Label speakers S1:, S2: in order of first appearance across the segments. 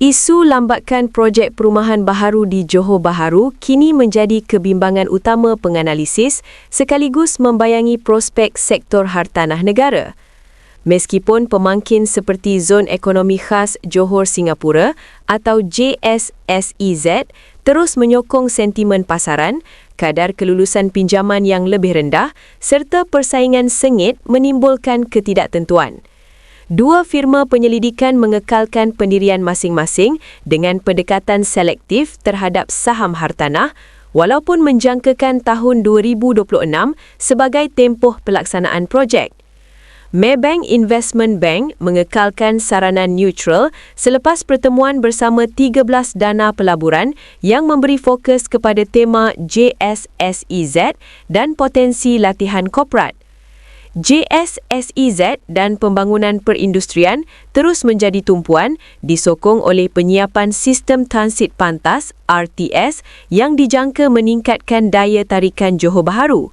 S1: Isu lambatkan projek perumahan baharu di Johor Bahru kini menjadi kebimbangan utama penganalisis sekaligus membayangi prospek sektor hartanah negara. Meskipun pemangkin seperti Zon Ekonomi Khas Johor Singapura atau JSSEZ terus menyokong sentimen pasaran, kadar kelulusan pinjaman yang lebih rendah serta persaingan sengit menimbulkan ketidaktentuan. Dua firma penyelidikan mengekalkan pendirian masing-masing dengan pendekatan selektif terhadap saham hartanah walaupun menjangkakan tahun 2026 sebagai tempoh pelaksanaan projek. Maybank Investment Bank mengekalkan saranan neutral selepas pertemuan bersama 13 dana pelaburan yang memberi fokus kepada tema JSSEZ dan potensi latihan korporat. JSSEZ dan pembangunan perindustrian terus menjadi tumpuan disokong oleh penyiapan sistem transit pantas RTS yang dijangka meningkatkan daya tarikan Johor Bahru.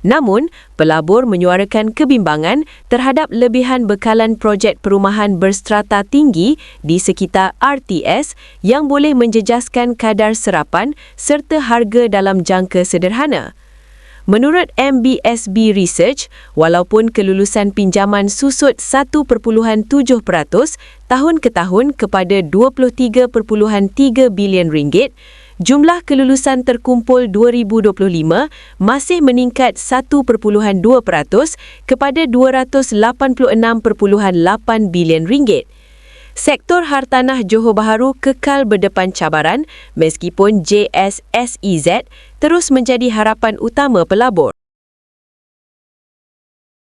S1: Namun, pelabur menyuarakan kebimbangan terhadap lebihan bekalan projek perumahan berstrata tinggi di sekitar RTS yang boleh menjejaskan kadar serapan serta harga dalam jangka sederhana. Menurut MBSB Research, walaupun kelulusan pinjaman susut 1.7% tahun ke tahun kepada 23.3 bilion ringgit, jumlah kelulusan terkumpul 2025 masih meningkat 1.2% kepada 286.8 bilion ringgit. Sektor hartanah Johor Bahru kekal berdepan cabaran meskipun JSSEZ terus menjadi harapan utama pelabur.